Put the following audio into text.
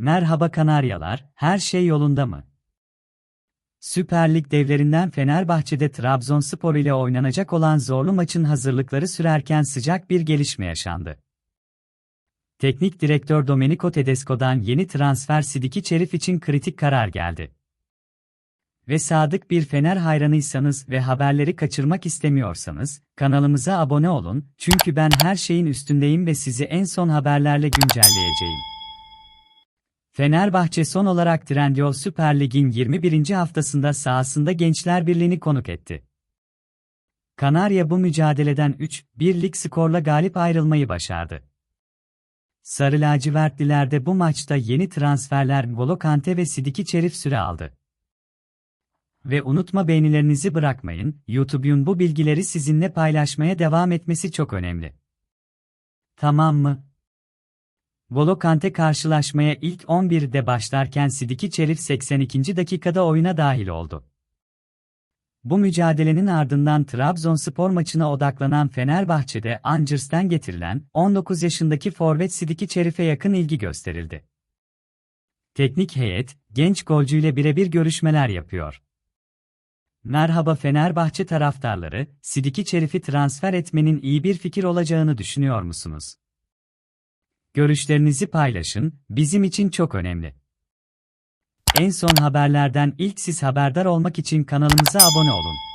Merhaba Kanaryalar, her şey yolunda mı? Süper Lig devlerinden Fenerbahçe'de Trabzonspor ile oynanacak olan zorlu maçın hazırlıkları sürerken sıcak bir gelişme yaşandı. Teknik direktör Domenico Tedesco'dan yeni transfer Sidiki Çerif için kritik karar geldi. Ve sadık bir Fener hayranıysanız ve haberleri kaçırmak istemiyorsanız, kanalımıza abone olun, çünkü ben her şeyin üstündeyim ve sizi en son haberlerle güncelleyeceğim. Fenerbahçe son olarak Trendyol Süper Lig'in 21. haftasında sahasında Gençler Birliği'ni konuk etti. Kanarya bu mücadeleden 3-1'lik skorla galip ayrılmayı başardı. Sarı lacivertliler de bu maçta yeni transferler N'Golo Kante ve Sidiki Çerif süre aldı. Ve unutma beğenilerinizi bırakmayın, YouTube'un bu bilgileri sizinle paylaşmaya devam etmesi çok önemli. Tamam mı? Volo Kante karşılaşmaya ilk 11'de başlarken Sidiki Çerif 82. dakikada oyuna dahil oldu. Bu mücadelenin ardından Trabzonspor maçına odaklanan Fenerbahçe'de Angers'ten getirilen 19 yaşındaki forvet Sidiki Çerif'e yakın ilgi gösterildi. Teknik heyet, genç golcüyle birebir görüşmeler yapıyor. Merhaba Fenerbahçe taraftarları, Sidiki Çerif'i transfer etmenin iyi bir fikir olacağını düşünüyor musunuz? Görüşlerinizi paylaşın, bizim için çok önemli. En son haberlerden ilk siz haberdar olmak için kanalımıza abone olun.